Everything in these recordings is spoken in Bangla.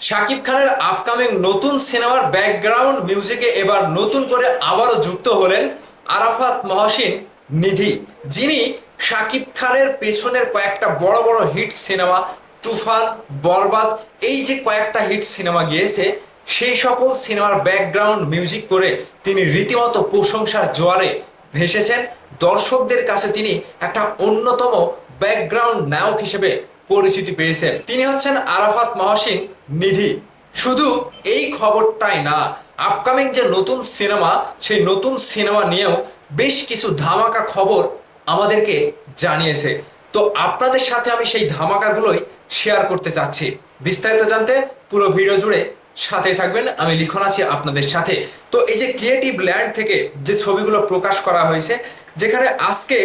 শাকিব খানের আপকামিং নতুন সিনেমার ব্যাকগ্রাউন্ড মিউজিকে এবার নতুন করে আবারও যুক্ত হলেন আরাফাত মহসিন নিধি, যিনি শাকিব খানের পেছনের কয়েকটা বড় বড় হিট সিনেমা তুফান, বরবাদ, এই যে কয়েকটা হিট সিনেমা গিয়েছে, সেই সকল সিনেমার ব্যাকগ্রাউন্ড মিউজিক করে তিনি রীতিমতো প্রশংসার জোয়ারে ভেসেছেন। দর্শকদের কাছে তিনি একটা অন্যতম ব্যাকগ্রাউন্ড নায়ক হিসেবে পরিচিতি পেয়েছেন। তিনি হচ্ছেন আরাফাত মহসিন নিধি। শুধু এই খবরটাই না আপকামিং যে নতুন সিনেমা, সেই নতুন সিনেমা নিয়েও বেশ কিছু ধামাকা খবর আমাদেরকে জানিয়েছে। তো আপনাদের সাথে আমি সেই ধামাকাগুলোই শেয়ার করতে চাচ্ছি। বিস্তারিত জানতে পুরো ভিডিও জুড়ে সাথে থাকবেন। আমি লিখন আছি আপনাদের সাথে। তো এই যে ক্রিয়েটিভ ল্যান্ড থেকে যে ছবিগুলো প্রকাশ করা হয়েছে, যেখানে আজকে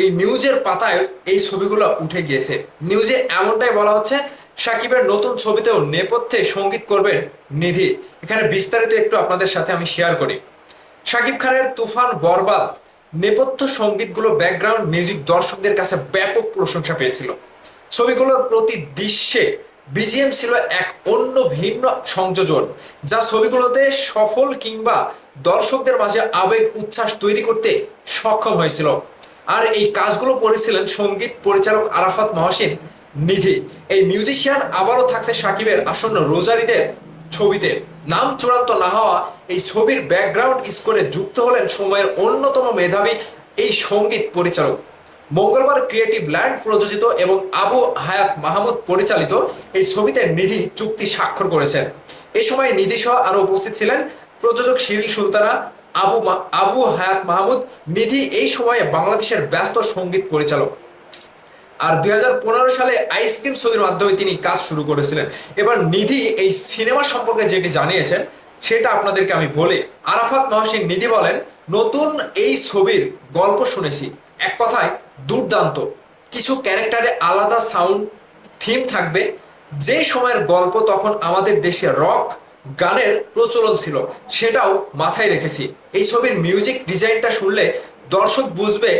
এই নিউজের পাতায় এই ছবিগুলো উঠে গিয়েছে। নিউজে এমনটাই বলা হচ্ছে, সাকিবের নতুন ছবিতেও নেপথ্যে সংগীত করবেন নিধি। এখানে বিস্তারিত একটু আপনাদের সাথে আমি শেয়ার করি। শাকিব খানের তুফান, বরবাদ, নেপথ্য সঙ্গীতগুলো ব্যাকগ্রাউন্ড মিউজিক দর্শকদের কাছে ব্যাপক প্রশংসা পেয়েছিল। ছবিগুলোর প্রতি দৃশ্যে বিজিএম ছিল এক অন্য ভিন্ন সংযোজন, যা ছবিগুলোতে সফল কিংবা দর্শকদের মাঝে আবেগ, উচ্ছ্বাস তৈরি করতে সক্ষম হয়েছিল। আর এই কাজগুলো করেছিলেন সংগীত পরিচালক আরাফাত মহসিন নিধি। এই মিউজিশিয়ান আবারও থাকছে সাকিবের আসন্ন রোজারিদের ছবিতে। নাম চূড়ান্ত না হওয়া এই ছবির ব্যাকগ্রাউন্ড স্কোরে যুক্ত হলেন সময়ের অন্যতম মেধাবী এই সংগীত পরিচালক। মঙ্গলবার ক্রিয়েটিভ ল্যান্ড প্রযোজিত এবং আবু হায়াত মাহমুদ পরিচালিত এই ছবিতে নিধি চুক্তি স্বাক্ষর করেছেন। এ সময় নিধি সহ আরও উপস্থিত ছিলেন প্রযোজক শিরিল সুলতানা আবু আবু হায়াত মাহমুদ নিধি এই সময়ে বাংলাদেশের ব্যস্ত সংগীত পরিচালক। আর দু হাজার পনেরো সালে আইসক্রিম ছবির মাধ্যমে তিনি কাজ শুরু করেছিলেন। এবার নিধি এই সিনেমা সম্পর্কে যেটি জানিয়েছেন, সেটা আপনাদেরকে আমি বলি। আরাফাত মহসিন নিধি বলেন, নতুন এই ছবির গল্প শুনেছি। এক কথায়, দুর্দান্ত। কিছু ক্যারেক্টারে আলাদা সাউন্ড, থিম থাকবে। যে সময়ের গল্প তখন আমাদের দেশে রক গানের প্রচলন ছিল, সেটাও মাথায় রেখেছি। এই ছবির মিউজিক ডিজাইনটা শুনলে দর্শক বুঝবে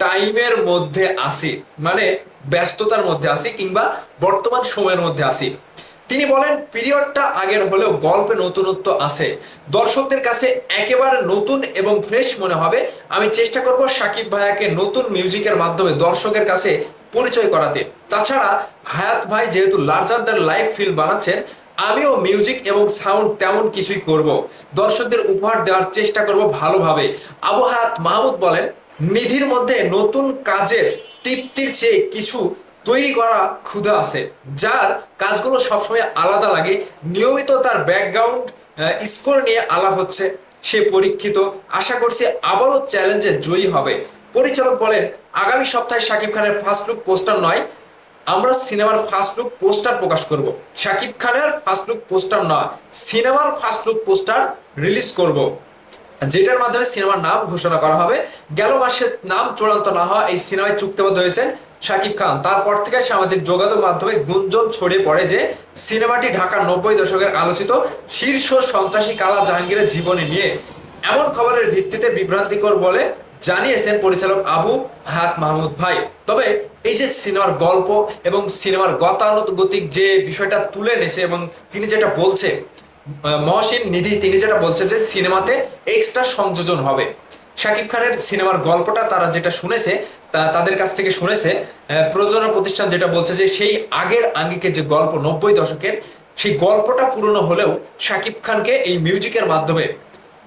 টাইমের মধ্যে আসি মানে ব্যস্ততার মধ্যে আসি কিংবা বর্তমান সময়ের মধ্যে আসি তিনি বলেন পিরিয়ডটা আগের হলেও গল্পে নতুনত্ব আছে। দর্শকদের কাছে একেবারে নতুন এবং ফ্রেশ মনে হবে। আমি চেষ্টা করব সাকিব ভাইয়াকে নতুন মিউজিকের মাধ্যমে দর্শকের কাছে পরিচয় করাতে। তাছাড়া হায়াত ভাই যেহেতু লার্জার দ্যান লাইফ ফিল বানাচ্ছেন আমিও মিউজিক এবং সাউন্ড তেমন কিছুই করব। দর্শকদের উপহার দেওয়ার চেষ্টা করব ভালোভাবে। আবু হায়াত মাহমুদ বলেন নিধির মধ্যে নতুন কাজের তৃপ্তির চেয়ে কিছু তৈরি করা ক্ষুধা আছে, যার কাজগুলো সবসময় আলাদা লাগে। নিয়মিত তার ব্যাকগ্রাউন্ড স্কোর নিয়ে আলাপ হচ্ছে। সে পরীক্ষিত। আশা করছি আবারও চ্যালেঞ্জে জয়ী হবে। পরিচালক বলেন, আগামী সপ্তাহে শাকিব খানের ফার্স্ট লুক পোস্টার নয় আমরা সিনেমার ফার্স্ট লুক পোস্টার প্রকাশ করব। শাকিব খানের ফার্স্ট লুক পোস্টার নয়, সিনেমার ফার্স্ট লুক পোস্টার রিলিজ করব। যেটার মাধ্যমে সিনেমার নাম ঘোষণা করা হবে। গেল মাসে নাম চূড়ান্ত না হওয়া এই সিনেমায় চুক্তিবদ্ধ হয়েছেন শাকিব খান। তারপর থেকে সামাজিক যোগাযোগ মাধ্যমে গুঞ্জন ছড়িয়ে পড়ে যে সিনেমাটি ঢাকার নব্বই দশকের আলোচিত শীর্ষ সন্ত্রাসী কালা জাহাঙ্গীরের জীবনী নিয়ে। এমন খবরের ভিত্তিতে বিভ্রান্তিকর বলে জানিয়েছেন পরিচালক আবু হায়াত মাহমুদ ভাই। তবে এই যে সিনেমার গল্প এবং সিনেমার গতানুগতিক যে বিষয়টা তুলে এনেছে এবং তিনি যেটা বলছে মহসিন নিধি, তিনি যেটা বলছে যে সিনেমাতে এক্সট্রা সংযোজন হবে। শাকিব খানের সিনেমার গল্পটা তারা যেটা শুনেছে, তা তাদের কাছ থেকে শুনেছে প্রযোজনা প্রতিষ্ঠান যেটা বলছে যে সেই আগের আঙ্গিকে যে গল্প নব্বই দশকের, সেই গল্পটা পুরনো হলেও শাকিব খানকে এই মিউজিকের মাধ্যমে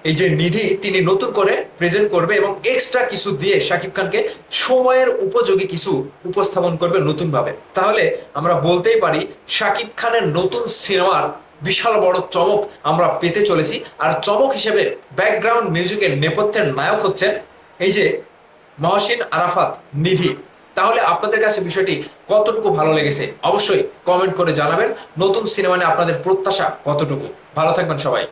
এই যে নিধি, তিনি নতুন করে প্রেজেন্ট করবে এবং এক্সট্রা কিছু দিয়ে শাকিব খানকে সময়ের উপযোগী কিছু উপস্থাপন করবে নতুনভাবে। তাহলে আমরা বলতেই পারি, শাকিব খানের নতুন সিনেমার বিশাল বড় চমক আমরা পেতে চলেছি। আর চমক হিসেবে ব্যাকগ্রাউন্ড মিউজিকের নেপথ্যের নায়ক হচ্ছেন এই যে মহসিন আরাফাত, নিধি। তাহলে আপনাদের কাছে বিষয়টি কতটুকু ভালো লেগেছে? অবশ্যই কমেন্ট করে জানাবেন। নতুন সিনেমা নিয়ে আপনাদের প্রত্যাশা কতটুকু? ভালো থাকবেন সবাই।